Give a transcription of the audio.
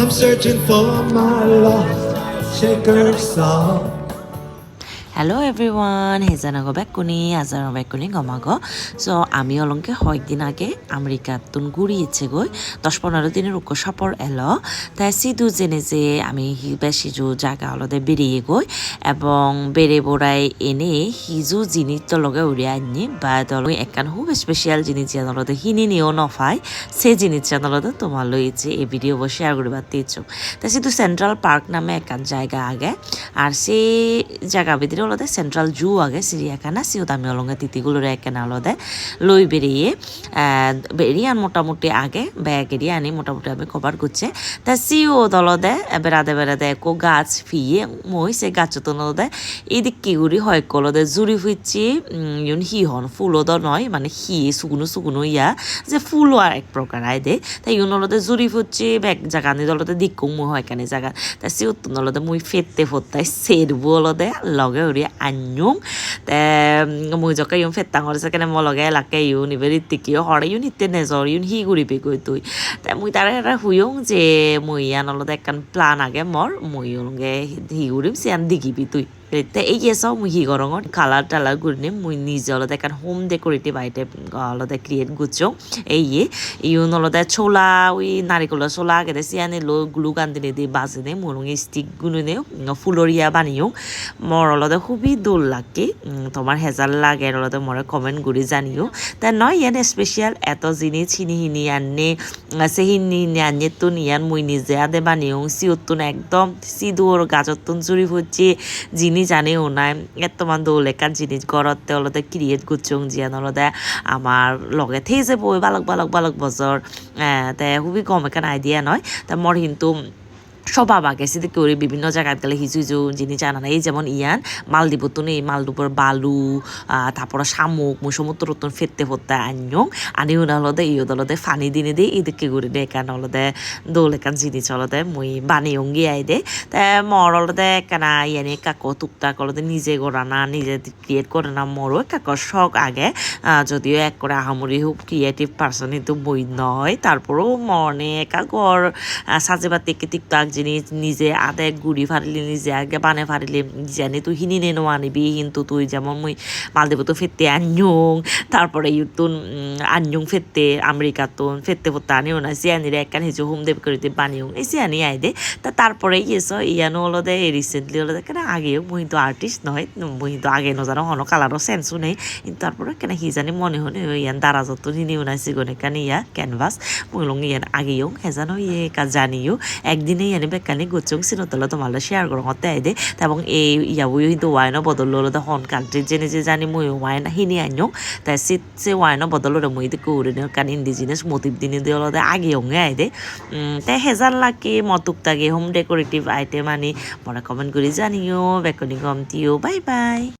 I'm searching for my lost shaker song. Hello' everyone হেজানাগ বেকুনি আজাৰ বেকুনি গমাগ চ' আমি অলংকে কয়েকদিন আগে আমেরিকাতুন ঘুরিয়েছে গই, দশ পনেরো দিনের উক্ক সপর এলো। তাই সিধু জেনে যে আমি হি বেশি জু জায়গা অলদে বেরিয়ে গই, এবং বেড়ে বড়াই এনে হিজু জিনিস লগে উড়িয়ে আনি বা দল একান খুব স্পেশাল জিনিস জানলতে হিনি নিও নফাই সে জিনিস জানলতে তোমার লইছে এই ভিডিও বসে শেয়ার করিবার দিয়েছ তাই সিধু সেন্ট্রাল পার্ক নামে একান জায়গা আগে, আর সেই জায়গা ভিতরে অলদে সেন্ট্রাল জু আগে চিড়িয়াখানা সিওত আমি অলঙ্গে তিতিগুলোর একেনা অলদে লই বেরিয়ে আহ, বেরিয়ে আর মোটামুটি আগে ব্যাগ এরিয়ে আনি মোটামুটি আমি কভার করছে। তা সিও দলদে বেড়াদে বেড়াদে একো গাছ ফিয়ে মই সে গাছ তো নদে এদিক কি গুড়ি হয় কলদে জুড়ি ফুইছি ইউন হি হন ফুলও দ নয় মানে হি সুগুনো সুগুনো ইয়া যে ফুলও আর এক প্রকার আয় দে। তাই ইউন অলদে জুড়ি ফুচ্ছি ব্যাগ জায়গা আনি দলতে দিকু মুই হয় কেন জায়গা তা সিও তো নলদে মুই ফেতে ফতাই সেরবু অলদে লগে উড়ি আন্যুং তে মুই জকে ইউন ফেতাং হরছে কেনে মই লগে এলাকে ইউন ইবে ঋতিকি হরে ইউন ইতে নেজর ইউন হি গুড়ি পে কই তুই তে মুই তারে এটা হুইয়ং যে মুই ইয়ান অলদে একখান প্লান আগে মর মুই ওলগে হি গুড়িম সিয়ান দিগিবি তুই তে এই এসাও মুই হি গরঙত কালার টালার গুড়িনে মুই নিজে অলদে একখান হোম ডেকোরেটিভ আইটেম অলদে ক্রিয়েট গুছো এই ইয়ে ইউন অলদে ছোলা ওই নারিকলের ছোলা আগে সিয়ানে লো গ্লু গান্দিনে দি বাজিনে মুরুঙি স্টিক গুনুনে ফুলরিয়া বানিও। মর অলদে খুবই দোল লাগে তোমার হেজাল লাগে অলদে মরে কমেন্ট গুড়ি জানিও। তা নয় ইয়ান স্পেশাল এত জিনিস হিনি হিনি আনে সে আনে তো নিয়ান মুই নিজে আদে বানিও। সিওতুন একদম সিদুর গাজতুন চুরি হচ্ছে জিনিস জানেও নাই এতমান দৌলেকার জিনিস গড়তে অলদে ক্রিয়েট গুচুং জিয়ান অলদে। আমার লগে থেই যে বই, বালক বালক বালক বছর। তে খুবই কম এখান আইডিয়া নয়। তা মর কিন্তু স্বভাব আগে সিদ্ধি করে বিভিন্ন জায়গায় গেলে হিজু হিজু জিনিস জানা এই যেমন ইয়ান মালদ্বীপ তো নেই, মালদ্বীপের বালু তারপরে শামুক সমুদ্র রতন ফেরতে ফেরতে আনিও আনি হলদে ইয়ে দলদে ফানি দিনে দিয়ে ইদিকে করে দে একান হলদে দোল একান জিনিস হলদে মুই বানিয়ে গিয়াই দে। তা মর হলদে একানা ইয়ানি কাকো টুকটাক হলদে নিজে করা না, নিজে ক্রিয়েট করে না, মরও কাকো শখ আগে যদিও এক করে আহামরি খুব ক্রিয়েটিভ পার্সন কিন্তু বই নয় তারপরেও মনে একা ঘর সাজে বাতি টিকটাক জিনিস নিজে আদে গুড়ি ফারিলি নিজে আগে বানে ফারিলি জানি তুই হিনি নেনো আনিবি কিন্তু তুই যেমন মুই মালদেব তো ফেরতে আন্যং, তারপরে ইউতুন আন্যং ফেরতে আমেরিকা তো ফেরতে ফেরতে আনিও না সিয়ানিরে একখান হিজো হোম দেব করে বানিও, এই সিয়ানি আই দে, তা তারপরে ইয়েস, ইয়ানো হলো দে রিসেন্টলি হলো দে কেন আগেও মুই তো আর্টিস্ট নয় মুই তো আগে নজানো হনো কালারও সেন্সও নেই, কিন্তু তারপরে কেন হি জানি মনে হনে ইয়ান দারা যত নিনিও না সিগনে কেন ইয়া ক্যানভাস মুই লং ইয়ান আগেও হেজানো ইয়ে কাজ জানিও, একদিনে ইয়ানি বেকানি গোচং সিনতলা তোমার শেয়ার করো হতে আই দে এবং এই ইয়াবুই কিন্তু ওয়াইনও বদল হলো দে হন কান্ট্রি জেনে যে জানি মুই ওয়াইন হিনি আনিও তাই সিট সে ওয়াইনও বদল হলো মুই দিকে উড়ে নিও কারণ ইন্ডিজিনাস মোটিভ দিনে দিয়ে হলো আগে হঙে আই দে উম, তাই হেজার লাকি মতুক তাগে হোম ডেকোরেটিভ আইটেম আনি মনে কমেন্ট করে জানিও বেকনি কমতিও বাই বাই